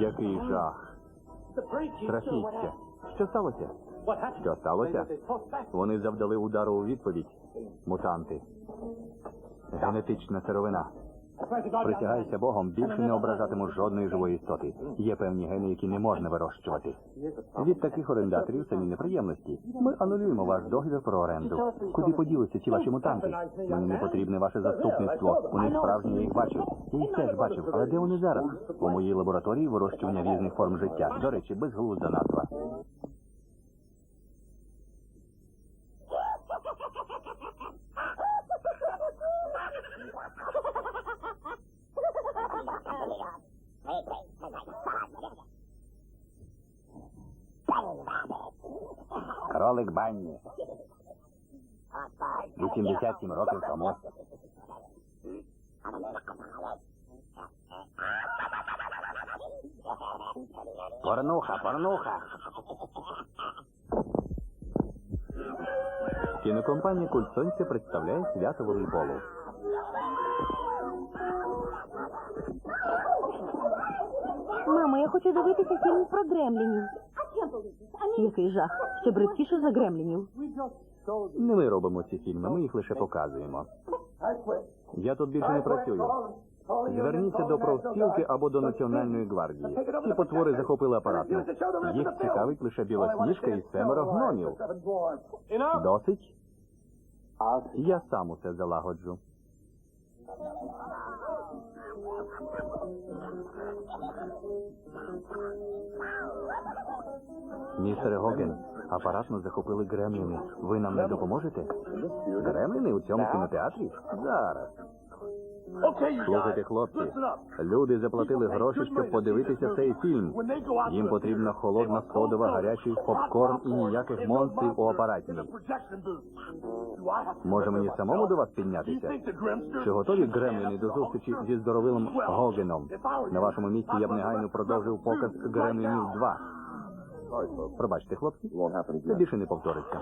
Який жах. Страхіття. Що сталося? Що сталося? Вони завдали удару у відповідь. Мутанти. Генетична сировина. Присягаюся Богом, більше не ображатиму жодної живої істоти. Є певні гени, які не можна вирощувати. Від таких орендаторів самі неприємності. Ми анулюємо ваш договір про оренду. Куди поділися ці ваші мутанти? Мені не потрібне ваше заступництво. Вони справжні, я їх бачив. Я їх теж бачив. Але де вони зараз? У моїй лабораторії вирощування різних форм життя. До речі, безглузда назва. Кролик Банні. 87 років тому. Порнуха, порнуха. Кінокомпанія Культ Сонця представляє свято волейболу. Мамо, я хочу дивитися фільм про гремлінів. Який жах. Ще бридкіше за гремлінів. Не ми робимо ці фільми, ми їх лише показуємо. Я тут більше не працюю. Зверніться до профспілки або до Національної гвардії. Ці потвори захопили апаратно. Їх цікавить лише білосніжка і семеро гномів. Досить? Я сам усе залагоджу. Містере Гоген, ми захопили гремліни. Ви нам не допоможете? Гремліни у цьому кінотеатрі? Зараз. Слухайте, хлопці, люди заплатили гроші, щоб подивитися цей фільм. Їм потрібна холодна сходова, гарячий попкорн і ніяких монстрів у апараті. Може мені самому до вас піднятися? Чи готові гремліни до зустрічі зі здоровилим Гогеном? На вашому місці я б негайно продовжив показ Гремлінів 2. Пробачте, хлопці, це більше не повториться.